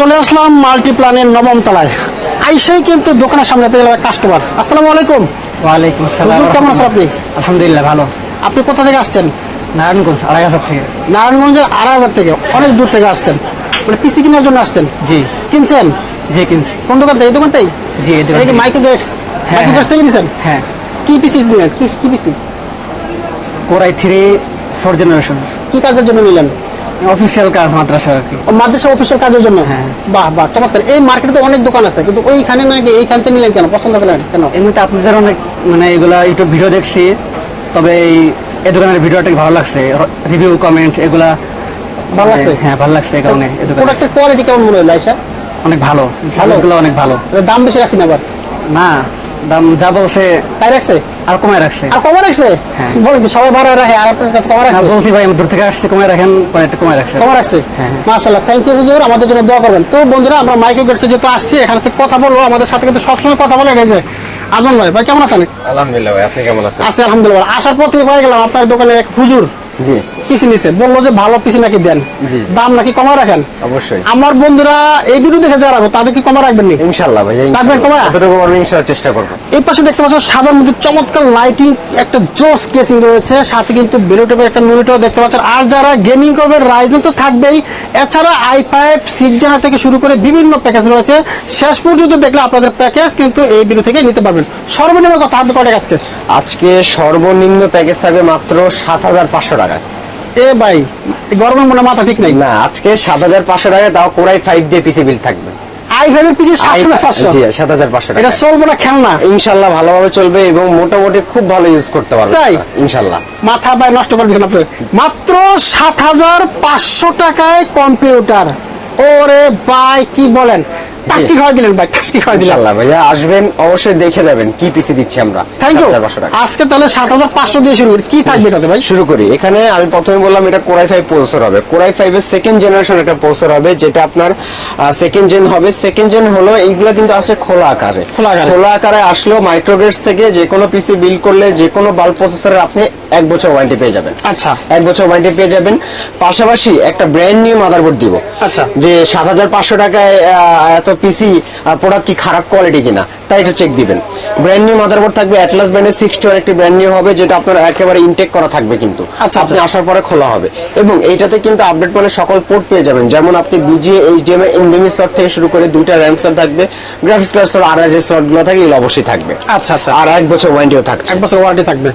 চলে আসলাম মাল্টি প্ল্যানের নবম তলায়। আইসাই কিন্তু দোকানের সামনে পেয়ে গেলাম কাস্টমার আসসালামু আলাইকুম। ওয়ালাইকুম আসসালাম কেমন আছেন আপনি? আলহামদুলিল্লাহ ভালো। আপনি কোথা থেকে আসছেন? নারায়ণগঞ্জ আড়াই হাজার থেকে। নারায়ণগঞ্জের আড়াই হাজার থেকে। অনেক দূর থেকে আসছেন। মানে পিসি কেনার জন্য আসছেন। জি। কিনছেন? জি কিনছি। কোন দোকান থেকে? এই দোকান থেকে জি এই দোকান। মাইক্রোডেক্স হ্যাঁ, মাইক্রোডেক্স থেকে নিছেন হ্যাঁ। কি পিসি নিলেন কি কি PC? Core i three four generation কি কাজের জন্য নিলেন? অফিসিয়াল কাজ মাদ্রাসা আর কি। মাদ্রাসা অফিসিয়াল কাজের জন্য? হ্যাঁ। বাহ বাহ চমৎকার। এই মার্কেটে তো অনেক দোকান আছে কিন্তু ওইখানে নাকি এইখান থেকে নিলেন কেন? পছন্দ করলেন কেন? এমনিতে আপনাদের অনেক মানে এগুলা ইউটিউব ভিডিও দেখছি তবে এই এই দোকানের ভিডিওটা ভালো লাগছে। রিভিউ কমেন্ট এগুলা ভালো লাগছে? হ্যাঁ ভালো লাগছে এই কারণে প্রোডাক্টের কোয়ালিটি কেমন মনে হলো আইসা অনেক ভালো। ভালো? এগুলো অনেক ভালো। দাম বেশি রাখছি না আবার? না দাম যা বলছে তাই রাখছে? আর কমায় রাখছে। আর কমে রাখছে? হ্যাঁ। বলেন সবাই বারো রাখে আর আপনার কাছে কমে না রাখছে বলছি ভাই দূর থেকে আসছি কমায় রাখেন একটু কমায় রাখছে। কমে রাখছে? হ্যাঁ। মাশাআল্লাহ থ্যাংক ইউ হুজুর আমাদের জন্য দোয়া করবেন। তো বন্ধুরা আমরা মাইক্রো গেটসে যেহেতু আসছি এখানে থেকে কথা বলব আমাদের সাথে কিন্তু সবসময় কথা বলে গেছে। আজম ভাই ভাই কেমন আছেন? আলহামদুলিল্লাহ ভাই আপনি কেমন আছেন? আছে আলহামদুলিল্লাহ। আসার পর থেকে হয়ে গেলাম আপনার দোকানে এক হুজুর। জি। পিসি নিছে বলল যে ভালো পিসি নাকি দেন। দাম নাকি কমা রাখেন? অবশ্যই। আমার বন্ধুরা এই ভিডিও দেখে যারা তাদের কি কমা রাখবেন নি? ইনশাল্লাহ ভাই রাখবেন কমায়? কতটুকু পারব ইনশাল্লাহ চেষ্টা করব। এই পাশে দেখতে পাচ্ছ সাদার মধ্যে চমৎকার লাইটিং একটা জোস কেসিং রয়েছে সাথে কিন্তু বেলুটেপের একটা মনিটর দেখতে পাচ্ছেন। আর যারা গেমিং করবে রাইজেন তো থাকবেই। এছাড়া আই ফাইভ সিক্স জেনার থেকে শুরু করে বিভিন্ন প্যাকেজ রয়েছে। শেষ পর্যন্ত দেখলে আপনাদের প্যাকেজ কিন্তু এই ভিডিও থেকে নিতে পারবেন। সর্বনিম্ন কথা আপনি কটে আজকে? আজকে সর্বনিম্ন প্যাকেজ থাকবে মাত্র সাত হাজার পাঁচশো টাকা এ ভাই গরমের মনে মাথা ঠিক নাই। না আজকে সাত হাজার পাঁচশো টাকা তাও কোরাই ফাইভ দিয়ে পিসি বিল থাকবে। আই ফাইভের পিছিয়ে সাতশো না পাঁচশো? জি সাত হাজার পাঁচশো এটা টাকা। না খেলনা? ইনশাল্লাহ ভালোভাবে চলবে এবং মোটামুটি খুব ভালো ইউজ করতে পারবে তাই? ইনশাল্লাহ। মাথা ভাই নষ্ট করে দিয়েছেন আপনি। মাত্র সাত হাজার পাঁচশো টাকায় কম্পিউটার। ওরে ভাই কি বলেন? টাস্কি খাওয়া দিলেন ভাই টাস্কি খাওয়া দিলেন। ভাইয়া আসবেন অবশ্যই দেখে যাবেন কি পিসি দিচ্ছি আমরা। থ্যাংক ইউ আজকে তাহলে সাত হাজার পাঁচশো দিয়ে শুরু করি। কি থাকবে এটাতে ভাই? শুরু করি। এখানে আমি প্রথমে বললাম এটা কোরাই ফাইভ প্রসেসর হবে। কোরাই এর সেকেন্ড জেনারেশন একটা প্রসেসর হবে যেটা আপনার সেকেন্ড জেন হবে। সেকেন্ড জেন হলো এইগুলো কিন্তু আসে খোলা আকারে। খোলা আকারে। খোলা আকারে আসলো মাইক্রোগেটস থেকে যে কোনো পিসি বিল করলে যে কোনো বাল্ব প্রসেসরের আপনি এক বছর ওয়ারেন্টি পেয়ে যাবেন। আচ্ছা। এক বছর ওয়ারেন্টি পেয়ে যাবেন। পাশাপাশি একটা ব্র্যান্ড নিউ মাদারবোর্ড দিব। আচ্ছা। যে সাত হাজার পাঁচশো টাকায় আহ, এত পিসি প্রোডাক্ট কি খারাপ কোয়ালিটি কিনা তাই একটু চেক দিবেন। ব্র্যান্ড নিউ মাদারবোর্ড থাকবে অ্যাটলাস ব্র্যান্ডের সিক্সটি ওয়ান একটি ব্র্যান্ড নিউ হবে যেটা আপনার একেবারে ইনটেক করা থাকবে কিন্তু। আচ্ছা, আপনি আচ্ছা। আসার পরে খোলা হবে। এবং এইটাতে কিন্তু আপডেট মানে সকল পোর্ট পেয়ে যাবেন। যেমন আপনি বিজিএ এইচডিএমআই এনডিএমই স্লট থেকে শুরু করে দুইটা র্যাম স্লট থাকবে গ্রাফিক্স কার্ড স্লট আর যে স্লটগুলো থাকে এগুলো অবশ্যই থাকবে। আচ্ছা, আচ্ছা। আর এক বছর ওয়ারেন্টিও থাকছে। এক বছর ওয়ারেন্টি থাকবে।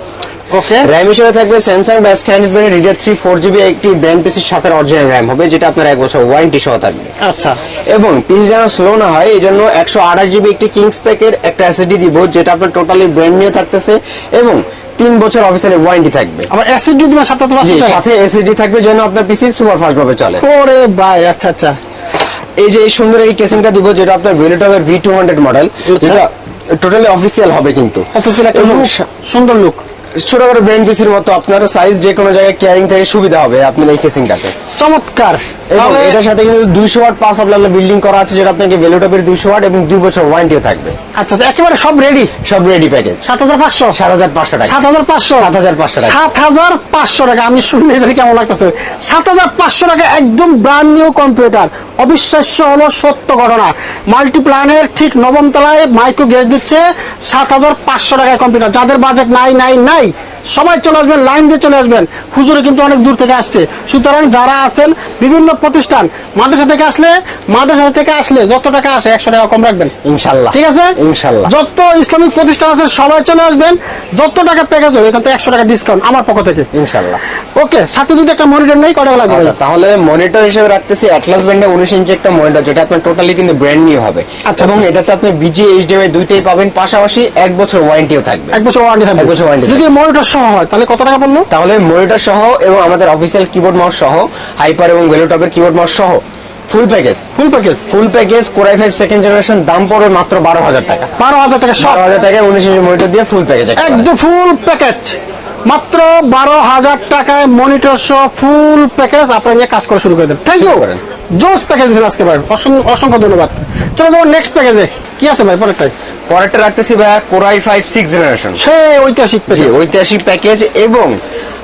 ওকে র্যাম হিসেবে থাকবে স্যামসাং ব্যাস ক্যানিস ব্র্যান্ডের রিডার থ্রি ফোর জিবি একটি ব্র্যান্ড পিসির সাথে অরিজিনাল র্যাম হবে যেটা আপনার এক বছর ওয়ারেন্টি সহ থাকবে। আচ্ছা। এবং পিসি যেন স্লো না হয় এই জন্য একশো আঠাশ জিবি একটি কিংস প্যাকের একটা এসএসডি দিব যেটা আপনার টোটালি ব্র্যান্ড নিউ থাকতেছে এবং তিন বছর অফিসিয়ালি ওয়ারেন্টি থাকবে। আবার সাথে এসএসডি থাকবে যেন আপনার পিসি সুপার ফাস্ট ভাবে চলে। ওরে ভাই আচ্ছা আচ্ছা। এই যে এই সুন্দর এই কেসিংটা দিব যেটা আপনার ভেলিটপের ভি টু হান্ড্রেড মডেল যেটা টোটালি অফিসিয়াল হবে কিন্তু। অফিসিয়াল সুন্দর লুক ছোটখাটো ব্র্যান্ড পিসির মতো আপনার সাইজ যে কোনো জায়গায় ক্যারিং থেকে সুবিধা হবে আপনার এই কেসিংটাতে চমৎকার। এবং এটার সাথে কিন্তু দুইশো ওয়াট পাস আপনার বিল্ডিং করা আছে যেটা আপনাকে ভেলোটপের দুইশো ওয়াট এবং দুই বছর ওয়ারেন্টিও থাকবে। আচ্ছা তো একেবারে সব রেডি সব রেডি প্যাকেজ সাত হাজার পাঁচশো? সাত হাজার পাঁচশো টাকা। সাত হাজার পাঁচশো? 7,500 টাকা। সাত হাজার পাঁচশো টাকা। আমি শুনে জানি কেমন লাগতেছে। সাত হাজার পাঁচশো টাকা একদম ব্র্যান্ড নিউ কম্পিউটার অবিশ্বাস্য হলো সত্য ঘটনা। মাল্টিপ্ল্যানের ঠিক নবম তলায় মাইক্রো গ্যাস দিচ্ছে সাত হাজার পাঁচশো টাকায় কম্পিউটার যাদের বাজেট নাই নাই নাই সবাই চলে আসবেন লাইন দিয়ে চলে আসবেন। হুজুরে কিন্তু অনেক দূর থেকে আসছে। সুতরাং যারা আছেন বিভিন্ন প্রতিষ্ঠান মাদ্রাসা থেকে আসলে মাদ্রাসা থেকে আসলে যত টাকা আসে একশো টাকা কম রাখবেন। ইনশাল্লাহ ঠিক আছে? ইনশাল্লাহ। যত ইসলামিক প্রতিষ্ঠান আছে সবাই চলে আসবেন। যত টাকা প্যাকেজ হবে এখান থেকে একশো টাকা ডিসকাউন্ট আমার পক্ষ থেকে। ইনশাল্লাহ। ওকে সাথে যদি একটা মনিটর নেই কটা লাগবে। আচ্ছা তাহলে মনিটর হিসেবে রাখতেছি অ্যাটলাস ব্র্যান্ডে উনিশ ইঞ্চি একটা মনিটর যেটা আপনার টোটালি কিন্তু ব্র্যান্ড নিউ হবে। আচ্ছা, এবং আচ্ছা। এটাতে আপনি বিজি এইচডিএমআই দুইটাই পাবেন পাশাপাশি এক বছর ওয়ারেন্টিও থাকবে। এক বছর ওয়ারেন্টি থাকবে। এক বছর warranty যদি মনিটর সহ হয়? তাহলে কত টাকা তাহলে মনিটর সহ এবং আমাদের অফিসিয়াল কিবোর্ড মাউস সহ হাইপার এবং ভেলোটপের কিবোর্ড মাউস সহ full package full package full package core i five second generation দাম পড়বে মাত্র বারো হাজার টাকা। বারো হাজার টাকা বারো হাজার টাকায় উনিশ ইঞ্চি মনিটর দিয়ে ফুল প্যাকেজ একদম ফুল প্যাকেজ মাত্র বারো হাজার টাকায় মনিটর সহ ফুল প্যাকেজ আপনারা নিয়ে কাজ করা শুরু করে দেন। থ্যাংক ইউ করেন। জোস প্যাকেজ দিয়েছেন আজকে ভাই। অসংখ্য অসংখ্য ধন্যবাদ। চলো নেক্সট প্যাকেজে কি আছে ভাই পরেরটাই পরেরটা রাখতেছি ভাইয়া core i five six generation. সে ঐতিহাসিক প্যাকেজ ঐতিহাসিক প্যাকেজ এবং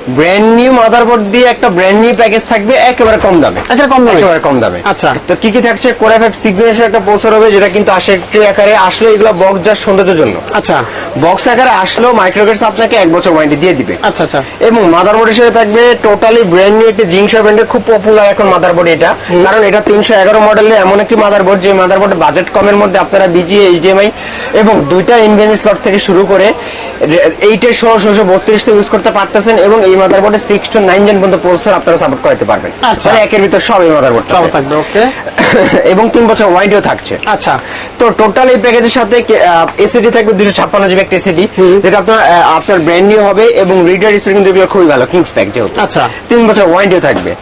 ব্র্যান্ড নিউ মাদারবোর্ড দিয়ে একটা ব্র্যান্ড নিউ প্যাকেজ থাকবে একেবারে কম দামে। একেবারে কম দামে? একেবারে কম দামে। আচ্ছা। তো কি কি থাকছে? কোরা ফাইভ সিক্স জেনারেশন একটা প্রসেসর হবে যেটা কিন্তু আসে একটু আকারে। আসলে এগুলো বক্স যার সৌন্দর্যের জন্য। আচ্ছা। বক্স আকারে আসলেও মাইক্রোগেটস আপনাকে এক বছর ওয়ারেন্টি দিয়ে দিবে। আচ্ছা আচ্ছা। এবং মাদারবোর্ড হিসেবে থাকবে টোটালি ব্র্যান্ড নিউ একটি জিংসা ব্র্যান্ডের খুব পপুলার এখন মাদারবোর্ড এটা। কারণ এটা তিনশো এগারো মডেলের এমন একটি মাদারবোর্ড যে মাদারবোর্ড বাজেট কমের মধ্যে আপনারা বিজি এইচডিএমআই এবং দুইটা এনভিএমই স্লট থেকে শুরু করে এইটের ষোলো ষোলো বত্রিশ ইউজ করতে পারতেছেন এবং এই মাদারবোর্ডে সিক্স টু নাইন জেন পর্যন্ত প্রসেসর আপনারা সাপোর্ট করতে পারবেন। আচ্ছা। মানে একের ভিতর সব এই মাদারবোর্ড থাকবে। ওকে এবং তিন বছর ওয়ারেন্টিও থাকছে। আচ্ছা। তো টোটাল এই প্যাকেজের সাথে এসিডি থাকবে দুশো ছাপ্পান্ন জিবি একটা এসিডি যেটা আপনার আপনার ব্র্যান্ড নিউ হবে এবং রিডার স্পিড কিন্তু এগুলো খুবই ভালো কিংস প্যাক যেহেতু। আচ্ছা। তিন বছর ওয়ারেন্টিও থাকবে।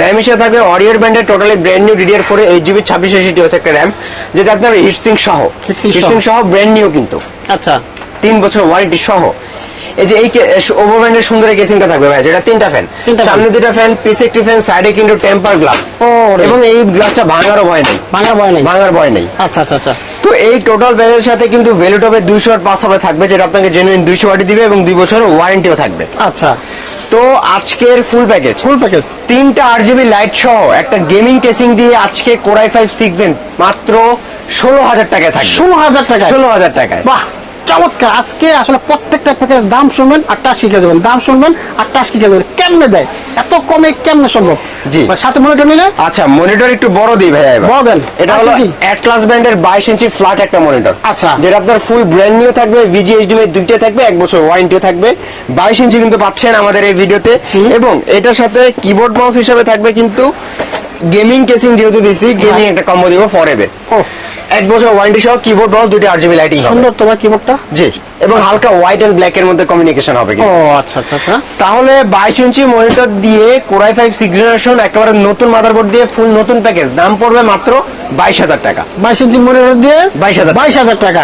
র্যাম হিসেবে থাকবে অরিয়ার ব্র্যান্ডের টোটালি ব্র্যান্ড নিউ ডিডিআর ফোরে এইট জিবি ছাব্বিশ এসিটি হচ্ছে একটা র্যাম যেটা আপনার হিটসিং সহ। হিটসিং সহ। ব্র্যান্ড নিউ কিন্তু। আচ্ছা। তিন বছর ওয়ারেন্টি সহ। এই যে এই ওভার ব্র্যান্ডের সুন্দর কেসিংটা থাকবে ভাই যেটা তিনটা ফ্যান সামনে দুটা ফ্যান পিছে একটি ফ্যান সাইডে কিন্তু টেম্পার গ্লাস এবং এই গ্লাসটা ভাঙারও ভয় নেই। ভাঙার ভয় নেই। ভাঙার ভয় নেই। আচ্ছা আচ্ছা আচ্ছা। তো এই টোটাল ব্যাগের সাথে কিন্তু ভ্যালুটপের দুইশো ওয়াট পাস হবে থাকবে যেটা আপনাকে জেনুইন দুইশো ওয়াটই দিবে এবং দুই বছর ওয়ারেন্টিও থাকবে। আচ্ছা। তো আজকের ফুল প্যাকেজ ফুল প্যাকেজ তিনটা আট জিবি লাইট সহ একটা গেমিং কেসিং দিয়ে আজকে কোরাই ফাইভ সিক্স মাত্র ষোলো হাজার টাকায় থাকবে। ষোলো হাজার টাকা ষোলো হাজার টাকায়। বাহ! চমৎকার। আজকে আসলে প্রত্যেকটা প্যাকেজ দাম শুনবেন আর টাচ শিখে যাবেন। দাম শুনবেন আর টাচ শিখে যাবেন। কেমনে দেয়? এত কমে কেমনে সম্ভব? জি। সাথে মনিটর নিলে? আচ্ছা মনিটর একটু বড় দিই এবার। বড় দেন। এটা হলো অ্যাটলাস ব্র্যান্ডের বাইশ ইঞ্চি ফ্ল্যাট একটা মনিটর আচ্ছা। যেটা আপনার ফুল ব্র্যান্ড নিউ থাকবে ভিজিএইচডিএম এর দুইটা থাকবে এক বছর ওয়ারেন্টিও থাকবে। বাইশ ইঞ্চি কিন্তু পাচ্ছেন আমাদের এই ভিডিওতে। এবং এটার সাথে কিবোর্ড মাউস হিসেবে থাকবে কিন্তু গেমিং কেসিং যেহেতু দিছি গেমিং একটা কম্বো দিব ফরএবে ও। এক বছর ওয়ারেন্টি সহ কিবোর্ড মাউস দুইটা আট জিবি লাইটিং সুন্দর তোমার কিবোর্ডটা জি এবং হালকা হোয়াইট এন্ড ব্ল্যাক এর মধ্যে কমিউনিকেশন হবে ও আচ্ছা আচ্ছা আচ্ছা। তাহলে বাইশ ইঞ্চি মনিটর দিয়ে core i five six generation একেবারে নতুন মাদারবোর্ড দিয়ে ফুল নতুন প্যাকেজ দাম পড়বে মাত্র বাইশ হাজার টাকা। বাইশ ইঞ্চি মনিটর দিয়ে 22,000 বাইশ হাজার টাকা।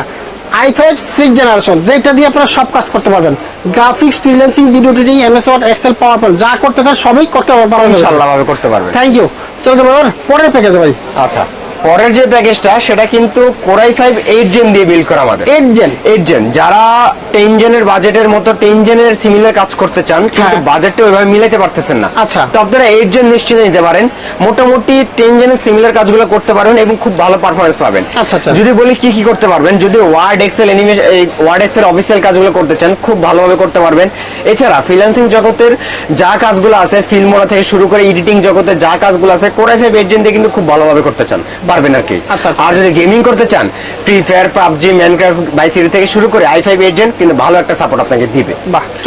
আই ফাইভ সিক্স জেনারেশন যেটা দিয়ে আপনারা সব কাজ করতে পারবেন। Graphics freelancing video editing MS Word Excel PowerPoint যা করতে চান সবই করতে পারবেন। ইনশাল্লাহ ভাবে করতে পারবেন। থ্যাংক ইউ চলো এবার পরের প্যাকেজ ভাই আচ্ছা। পরের যে প্যাকেজটা সেটা কিন্তু core i five eight gen দিয়ে বিল্ড করা আমাদের। এইট জেন এইট জেন যারা টেন জেনের বাজেটের মতো টেন জেনের সিমিলার কাজ করতে চান কিন্তু হ্যাঁ। বাজেটটা ওইভাবে মিলাইতে পারতেছেন না আচ্ছা। তো আপনারা এইট জেন নিশ্চিত নিতে পারেন মোটামুটি টেন জেনের সিমিলার কাজগুলো করতে পারবেন এবং খুব ভালো পারফরমেন্স পাবেন আচ্ছা, আচ্ছা। যদি বলি কি কি করতে পারবেন যদি Word Excel animation Word Excel official কাজগুলো করতে চান খুব ভালোভাবে করতে পারবেন এছাড়া ফ্রিল্যান্সিং জগতের যা কাজগুলো আছে ফিল্ম মোড়া থেকে শুরু করে এডিটিং জগতে যা কাজগুলো আছে কোরাই ফাইভ এইট জেন দিয়ে কিন্তু খুব ভালোভাবে করতে চান পারবেন আর কি আচ্ছা, আচ্ছা। আর যদি গেমিং করতে চান ফ্রি ফায়ার পাবজি ম্যানক্রাফট বাই সিরি থেকে শুরু করে আই ফাইভ এইট জেন কিন্তু ভালো একটা সাপোর্ট আপনাকে দিবে।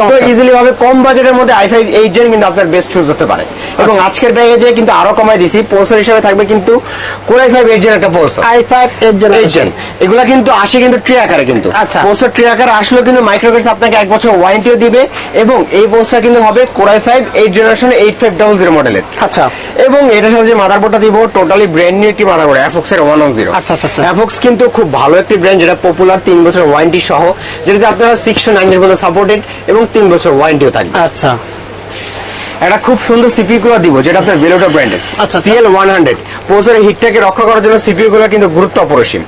তো ইজিলি ভাবে কম বাজেটের মধ্যে আই ফাইভ এইট জেন কিন্তু আপনার বেস্ট চুজ হতে পারে। এবং আচ্ছা। আজকের প্যাকেজে কিন্তু আরও কমাই দিছি পোর্সর হিসেবে থাকবে কিন্তু ফাইভ এইট জেন একটা এইট এইট জেনারেশন জেন এগুলা কিন্তু আসে কিন্তু ট্রি আকারে কিন্তু। আচ্ছা। পোস্টার ট্রি আকারে আসলেও কিন্তু মাইক্রোগেটস আপনাকে এক বছর ওয়ারেন্টিও দিবে এবং এই পোস্টার কিন্তু হবে core i five eight generation eight five double zero মডেলের আচ্ছা। এবং এটার সাথে যে মাদারবোর্ডটা দিব টোটালি ব্র্যান্ড নিউ একটি মাদারবোর্ড অ্যাফক্স এর ওয়ান জিরো আচ্ছা, আচ্ছা, আচ্ছা। অ্যাফক্স কিন্তু খুব ভালো একটি ব্র্যান্ড যেটা পপুলার তিন বছর ওয়ারেন্টি সহ যেটাতে আপনারা সিক্স টু নাইন পর্যন্ত সাপোর্টেড এবং তিন বছর ওয়ারেন্টিও থাকবে। আচ্ছা। একটা খুব সুন্দর সিপিইউ গুলো দিব যেটা আপনার বেলোটা ব্র্যান্ডের আচ্ছা। সিএল ওয়ান হান্ড্রেড প্রসেসরের হিটটাকে রক্ষা করার জন্য সিপিইউ গুলো কিন্তু গুরুত্ব অপরিসীম।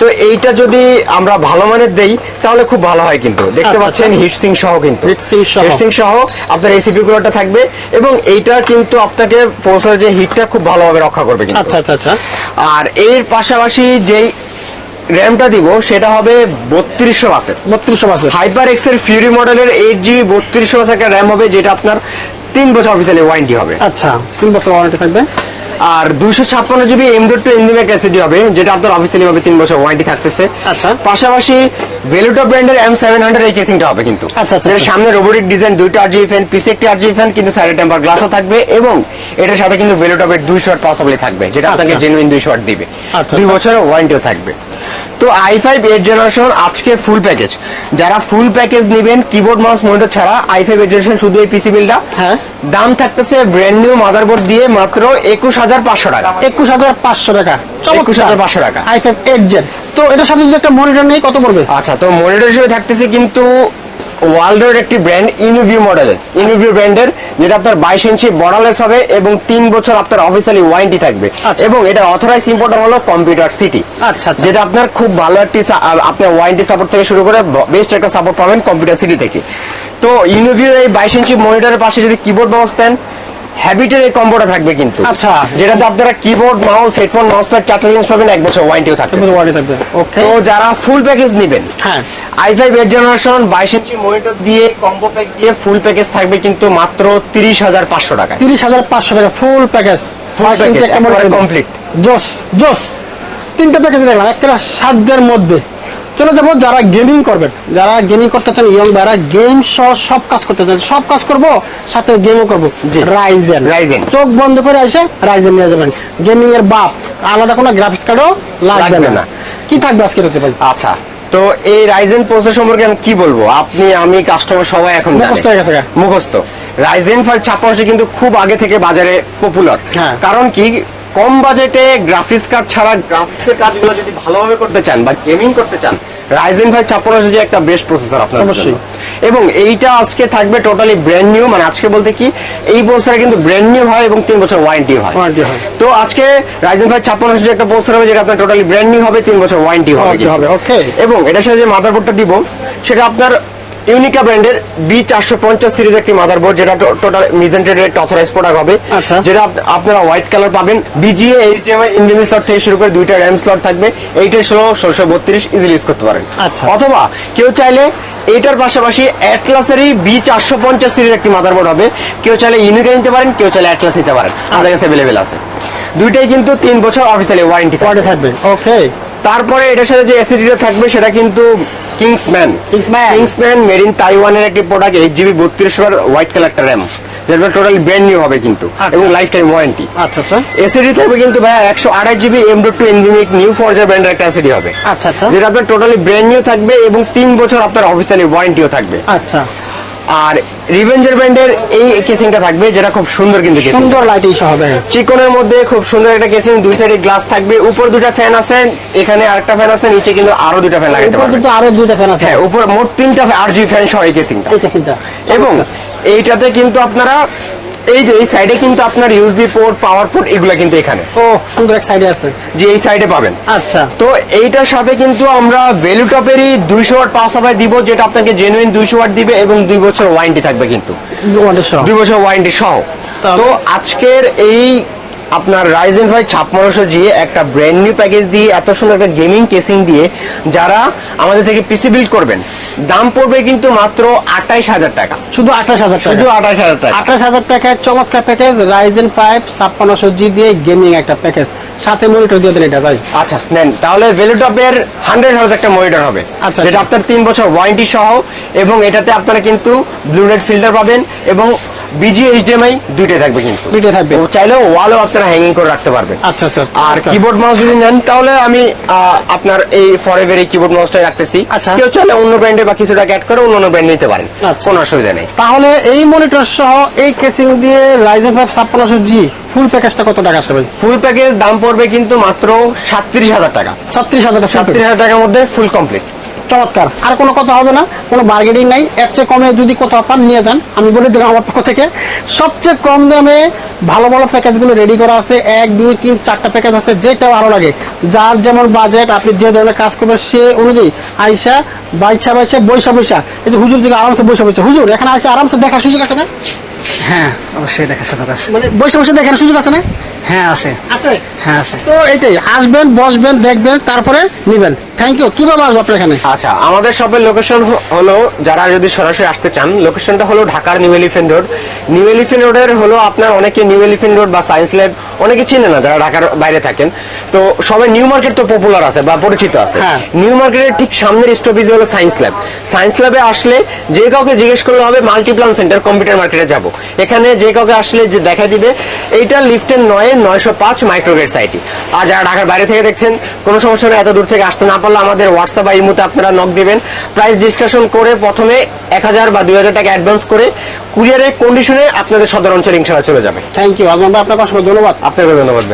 তো এইটা যদি আমরা ভালো মানের দেই তাহলে খুব ভালো হয় কিন্তু। দেখতে আচ্ছা, পাচ্ছেন আচ্ছা। হিটসিং সহ কিন্তু। সহ। আপনার এই সিপিইউ গুলোটা থাকবে এবং এইটা কিন্তু আপনাকে প্রসেসরের যে হিটটা খুব ভালোভাবে রক্ষা করবে কিন্তু। আচ্ছা আচ্ছা আচ্ছা। আর এর পাশাপাশি যেই র্যামটা দিব সেটা হবে বত্রিশশো বাসের বত্রিশশো আছে হাইপার এক্সের ফিউরি মডেলের এইট জিবি বত্রিশশো বাস একটা র্যাম হবে যেটা আপনার তিন বছর অফিসিয়ালি ওয়ারেন্টি হবে আচ্ছা তিন বছর ওয়ারেন্টি থাকবে আর দুইশো ছাপ্পান্ন জিবি এম ডট টু এনডিমেক এসিডি হবে যেটা আপনার অফিসিয়ালি ভাবে তিন বছর ওয়ারেন্টি থাকতেছে আচ্ছা। পাশাপাশি ভেলুটো ব্র্যান্ডের এম সেভেন হান্ড্রেড এই কেসিংটা হবে কিন্তু আচ্ছা, আচ্ছা, আচ্ছা। সামনে রোবোটিক ডিজাইন দুইটা আর ফ্যান পিছে একটি আর ফ্যান কিন্তু সাইডে টেম্পার গ্লাসও থাকবে এবং এটার সাথে কিন্তু ভেলুটপের দুই শট পসিবলি থাকবে যেটা আপনাকে আচ্ছা। জেনুইন দুই শট দিবে দুই। বছরের ওয়ারেন্টিও থাকবে তো আই ফাইভ এইট জেনারেশন আজকে ফুল প্যাকেজ যারা ফুল প্যাকেজ নেবেন কিবোর্ড মাউস মনিটর ছাড়া আই ফাইভ এইট জেনারেশন শুধু এই পিসি বিলটা হ্যাঁ। দাম থাকতেছে ব্র্যান্ড নিউ মাদারবোর্ড দিয়ে মাত্র একুশ হাজার পাঁচশো টাকা। একুশ হাজার পাঁচশো টাকা। 21,500 টাকা। আই ফাইভ এইট জেন তো এটার সাথে যদি একটা মনিটর নেই কত পড়বে? আচ্ছা তো মনিটর হিসেবে থাকতেছে কিন্তু ওয়ার্ল্ডের একটি ব্র্যান্ড ইনোভিউ মডেলের ইনোভিউ ব্র্যান্ডের যেটা আপনার বাইশ ইঞ্চি বর্ডারলেস হবে এবং তিন বছর আপনার অফিসিয়ালি ওয়ারেন্টি থাকবে আচ্ছা। এবং এটা অথরাইজ ইম্পোর্টার হলো কম্পিউটার সিটি আচ্ছা, আচ্ছা। যেটা আপনার খুব ভালো একটি আপনার ওয়ারেন্টি সাপোর্ট থেকে শুরু করে বেস্ট একটা সাপোর্ট পাবেন কম্পিউটার সিটি থেকে তো ইউনিভির এই বাইশ ইঞ্চি মনিটরের পাশে যদি কিবোর্ড ব্যবস্থা হ্যাবিটের এই কম্বোটা থাকবে কিন্তু। আচ্ছা। যেটাতে আপনারা keyboard mouse headphone mouse pad চারটে জিনিস পাবেন এক বছর ওয়ারেন্টিও থাকবে। থাকবে। ওকে তো যারা ফুল প্যাকেজ নেবেন হ্যাঁ। আই ফাইভ এইট জেনারেশন বাইশ ইঞ্চি মনিটর দিয়ে কম্বো প্যাক দিয়ে ফুল প্যাকেজ থাকবে কিন্তু মাত্র তিরিশ হাজার পাঁচশো টাকায়। তিরিশ হাজার পাঁচশো টাকা ফুল প্যাকেজ complete। জোস জোস। তিনটা প্যাকেজ দেখলাম একটা সাধ্যের মধ্যে। চলো যাব যারা গেমিং করবেন যারা গেমিং করতে চান ইয়ং যারা গেম সহ সব কাজ করতে চান সব কাজ করব সাথে গেমও করব। Ryzen Ryzen। চোখ বন্ধ করে এসে রাইজেন নিয়ে যাবেন গেমিং এর বাপ আলাদা কোনো গ্রাফিক্স কার্ডও লাগবে না। কি থাকবে আজকে দেখতে পাই আচ্ছা তো এই রাইজেন প্রসেসর সম্পর্কে আমি কি বলব আপনি আমি কাস্টমার সবাই এখন। মুখস্থ হয়ে গেছে। মুখস্থ রাইজেন ফাইভ ছাপ্পান্নশো কিন্তু খুব আগে থেকে বাজারে পপুলার হ্যাঁ। কারণ কি কম বাজেটে গ্রাফিক্স কার্ড ছাড়া গ্রাফিক্সের কাজগুলো যদি ভালোভাবে করতে চান বা গেমিং করতে চান রাইজেন ফাইভ ছাপ্পান্নশো যে একটা বেস্ট প্রসেসর আপনার অবশ্যই। এবং এইটা আজকে থাকবে টোটালি ব্র্যান্ড নিউ মানে আজকে বলতে কি এই প্রসেসরে কিন্তু ব্র্যান্ড নিউ হয় এবং তিন বছর ওয়ারেন্টি হয় হয়। তো আজকে রাইজেন ফাইভ ছাপ্পান্নশো যে একটা প্রসেসর হবে যেটা আপনার টোটালি ব্র্যান্ড নিউ হবে তিন বছর ওয়ারেন্টি হবে okay। এবং এটার সাথে যে মাদারবোর্ডটা দিব সেটা আপনার ইউনিকা ব্র্যান্ডের বি চারশো পঞ্চাশ সিরিজ একটি মাদারবোর্ড যেটা টোটাল মিজেন্টেড একটা অথরাইজ প্রোডাক্ট হবে। আচ্ছা। যেটা আপনারা হোয়াইট কালার পাবেন। বিজিএ এইচডিএমআই ইঞ্জিন স্লট থেকে শুরু করে দুইটা র্যাম স্লট থাকবে। এইটের ষোলো ষোলোশো বত্রিশ ইজিলি ইউজ করতে পারেন। আচ্ছা। অথবা কেউ চাইলে এইটার পাশাপাশি অ্যাটলাসেরই বি চারশো পঞ্চাশ সিরিজ একটি মাদারবোর্ড হবে। কেউ চাইলে ইউনিকা নিতে পারেন কেউ চাইলে অ্যাটলাস নিতে পারেন। আমাদের কাছে অ্যাভেলেবেল আছে। দুইটাই কিন্তু তিন বছর অফিসিয়ালি ওয়ারেন্টি থাকবে। ওকে তারপরে এটার সাথে যে এসিডিটা থাকবে সেটা কিন্তু কিংসম্যান। কিংসম্যান মেড ইন তাইওয়ানের একটি প্রোডাক্ট এইট জিবি বত্রিশ হোয়াইট কালারটা র্যাম যেটা টোটালি ব্র্যান্ড নিউ হবে কিন্তু আচ্ছা। এবং লাইফ টাইম ওয়ারেন্টি আচ্ছা আচ্ছা। এসিডি থাকবে কিন্তু ভাই একশো আড়াই জিবি এম ডট টু এনজিমিক নিউ ফরজার ব্র্যান্ডের একটা এসিডি হবে। আচ্ছা আচ্ছা। যেটা আপনার টোটালি ব্র্যান্ড নিউ থাকবে এবং তিন বছর আপনার অফিসিয়ালি ওয়ারেন্টিও থাকবে। আচ্ছা। আর রিভেঞ্জার ব্র্যান্ডের এই কেসিংটা থাকবে যেটা খুব সুন্দর কিন্তু সুন্দর লাইটিং হবে। চিকনের মধ্যে খুব সুন্দর একটা কেসিং দুই সাইডে গ্লাস থাকবে উপর দুটা ফ্যান আছে এখানে আরেকটা ফ্যান আছে নিচে কিন্তু আরও দুটা ফ্যান লাগাতে পারবে। কিন্তু আরও দুটো ফ্যান আছে। হ্যাঁ উপর মোট তিনটা আর জি ফ্যান সহ এই কেসিংটা এই কেসিংটা এবং এইটাতে কিন্তু আপনারা এই যে এই সাইডে কিন্তু আপনার ইউএসবি পোর্ট পাওয়ার পোর্ট এগুলো কিন্তু এখানে। ও সুন্দর এক সাইডে আছে। যে এই সাইডে পাবেন। আচ্ছা। তো এইটার সাথে কিন্তু আমরা ভ্যালু টপেরই দুইশো ওয়াট পাওয়ার সাপ্লাই দিব যেটা আপনাকে জেনুইন দুইশো ওয়াট দিবে এবং দুই বছর ওয়ারেন্টি থাকবে কিন্তু। ওয়ান্ডার সহ দুই বছর ওয়ারেন্টি সহ। তো আজকের এই আপনার রাইজেন ফাইভ ছাপ্পান্নশো জিয়ে একটা ব্র্যান্ড নিউ প্যাকেজ দিয়ে এত সুন্দর একটা গেমিং কেসিং দিয়ে যারা আমাদের থেকে পিসি বিল্ড করবেন দাম পড়বে কিন্তু মাত্র আঠাইশ হাজার টাকা। শুধু আঠাশ হাজার টাকা। শুধু আঠাইশ হাজার টাকা। আঠাশ হাজার টাকার চমৎকার প্যাকেজ রাইজেন ফাইভ ছাপ্পান্নশো জি দিয়ে গেমিং একটা প্যাকেজ সাথে মনিটর দিয়ে দেন এটা ভাই। আচ্ছা নেন। তাহলে ভ্যালুটপের হান্ড্রেড হাউস একটা মনিটর হবে আচ্ছা, যেটা আচ্ছা। আপনার তিন বছর ওয়ারেন্টি সহ এবং এটাতে আপনারা কিন্তু ব্লুরেড ফিল্টার পাবেন এবং বিজি এইচডিএমআই দুইটাই থাকবে কিন্তু। দুইটাই থাকবে। চাইলেও ওয়ালও আপনারা হ্যাঙ্গিং করে রাখতে পারবেন। আচ্ছা আচ্ছা আর কিবোর্ড মাউস যদি নেন তাহলে আমি আপনার এই ফরেভার এই কিবোর্ড মাউসটাই রাখতেছি। আচ্ছা। কেউ চাইলে অন্য ব্র্যান্ডে বা কিছু টাকা অ্যাড করে অন্য অন্য ব্র্যান্ড নিতে পারেন। আচ্ছা। কোনো অসুবিধা নেই। তাহলে এই মনিটর সহ এই কেসিং দিয়ে রাইজেন ফাইভ ছাপ্পান্নশো জি ফুল প্যাকেজটা কত টাকা আসবে? ফুল প্যাকেজ দাম পড়বে কিন্তু মাত্র সাতত্রিশ হাজার টাকা। ছত্রিশ হাজার সাতত্রিশ হাজার টাকার মধ্যে ফুল কমপ্লিট চমৎকার। আর কোনো কথা হবে না কোনো বার্গেনিং নাই। এর চেয়ে কমে যদি কোথাও পান নিয়ে যান। আমি বলে দিলাম আমার পক্ষ থেকে। সবচেয়ে কম দামে ভালো ভালো প্যাকেজগুলো রেডি করা আছে। এক দুই তিন চারটা প্যাকেজ আছে যেটা ভালো লাগে। যার যেমন বাজেট আপনি যে ধরনের কাজ করবেন সে অনুযায়ী আইসা বাইসা বাইসা বৈশা বৈশা এই যে হুজুর থেকে আরামসে বৈশা বৈশা হুজুর এখানে আসে আরামসে দেখার সুযোগ আছে না? হ্যাঁ অবশ্যই দেখার আছে। মানে বৈশা বৈশা দেখার সুযোগ আছে না? হ্যাঁ আছে। আছে? হ্যাঁ আছে। তো এইটাই আসবেন বসবেন দেখবেন তারপরে নিবেন। থ্যাংক ইউ কীভাবে আসব আপনার এখানে? আচ্ছা আমাদের শপের লোকেশন হলো যারা যদি সরাসরি আসতে চান লোকেশনটা হলো ঢাকার New Elephant Road New Elephant রোডের হলো আপনার অনেকে নিউ এলিফেন্ট রোড বা সায়েন্স ল্যাব অনেকে চিনে না যারা ঢাকার বাইরে থাকেন। তো সবাই নিউ মার্কেট তো পপুলার আছে বা পরিচিত আছে। হ্যাঁ। নিউ মার্কেটের ঠিক সামনের স্টপেজ হলো সায়েন্স ল্যাব সায়েন্স ল্যাবে আসলে যে কাউকে জিজ্ঞেস করলে হবে মাল্টিপ্লান সেন্টার কম্পিউটার মার্কেটে যাব। এখানে যে কাউকে আসলে যে দেখা দিবে এইটা লিফটের নয় নয়শো পাঁচ মাইক্রোগেট সাইটি আর যারা ঢাকার বাইরে থেকে দেখছেন কোনো সমস্যা নেই এত দূর থেকে আসতে না পারলে আমাদের হোয়াটসঅ্যাপ বা ইমুতে আপনারা নক দেবেন। প্রাইস ডিসকাশন করে প্রথমে এক হাজার বা দুই হাজার টাকা অ্যাডভান্স করে কুরিয়ারের কন্ডিশনে আপনাদের সদর অঞ্চলে ইনশাল্লাহ চলে যাবে। থ্যাংক ইউ আজমান ভাই আপনাকে অসংখ্য ধন্যবাদ। আপনাকে ধন্যবাদ।